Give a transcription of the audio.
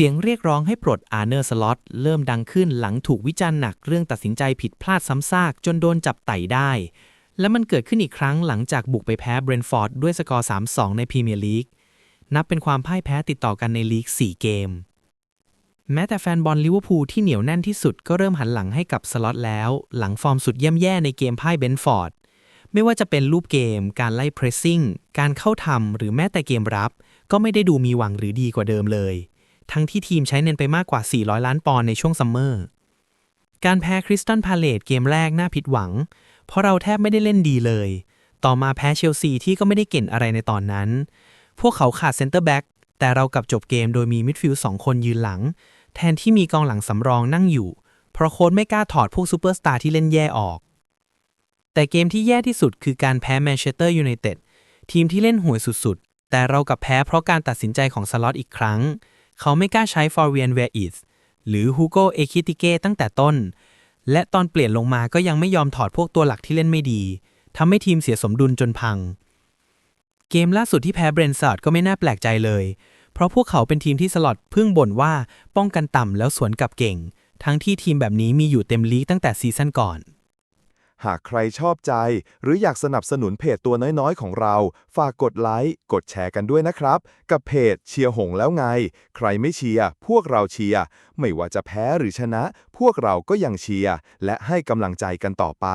สียงเรียกร้องให้ปลดอาร์เนอร์สล็อตเริ่มดังขึ้นหลังถูกวิจารณ์หนักเรื่องตัดสินใจผิดพลาดซ้ำซากจนโดนจับไต่ได้ และมันเกิดขึ้นอีกครั้งหลังจากบุกไปแพ้เบรนฟอร์ดด้วยสกอร์ 3-2 ในพรีเมียร์ลีก นับเป็นความพ่ายแพ้ติดต่อกันในลีก 4 เกม แม้แต่แฟนบอลลิเวอร์พูลที่เหนียวแน่นที่สุดก็เริ่มหันหลังให้กับสล็อตแล้ว หลังฟอร์มสุดเย่ำแย่ในเกมพ่ายเบนฟอร์ดไม่ว่าจะเป็นรูปเกม การไล่เพรสซิ่ง การเข้าทำหรือแม้แต่เกมรับ ก็ไม่ได้ดูมีหวังหรือดีกว่าเดิมเลย ทั้งที่ทีมใช้เงินไปมากกว่า 400 ล้านปอนด์ในช่วงซัมเมอร์ การแพ้คริสตันพาเลตเกมแรกน่าผิดหวัง เพราะเราแทบไม่ได้เล่นดีเลย ต่อมาแพ้เชลซีที่ก็ไม่ได้เก่งอะไรในตอนนั้น พวกเขาขาดเซนเตอร์แบ็กแต่เรากลับจบเกมโดยมีมิดฟิลด์สองคนยืนหลัง แทนที่มีกองหลังสำรองนั่งอยู่ เพราะโค้ชไม่กล้าถอดพวกซูเปอร์สตาร์ที่เล่นแย่ออก แต่เกมที่แย่ที่สุดคือการแพ้แมนเชสเตอร์ยูไนเต็ดทีมที่เล่นห่วยสุดๆ แต่เรากลับแพ้เพราะการตัดสินใจของสล็อตอีกครั้ง เขาไม่กล้าใช้ฟอร์เวียนเวอิสหรือฮูโกเอคิติเกตั้งแต่ต้น และตอนเปลี่ยนลงมาก็ยังไม่ยอมถอดพวกตัวหลักที่เล่นไม่ดีทำให้ทีมเสียสมดุลจนพัง เกมล่าสุดที่แพ้เบรนท์ซาร์ดก็ไม่น่าแปลกใจเลย เพราะพวกเขาเป็นทีมที่สล็อตเพิ่งบ่นว่าป้องกันต่ำแล้วสวนกลับเก่ง ทั้งที่ทีมแบบนี้มีอยู่เต็มลีกตั้งแต่ซีซั่นก่อน หากใครชอบใจ หรืออยากสนับสนุนเพจตัวน้อยๆ ของเรา ฝากกดไลค์ กดแชร์กันด้วยนะครับ กับเพจเชียร์หงแล้วไง ใครไม่เชียร์พวกเราเชียร์ไม่ว่าจะแพ้หรือชนะ พวกเราก็ยังเชียร์และให้กำลังใจกันต่อไป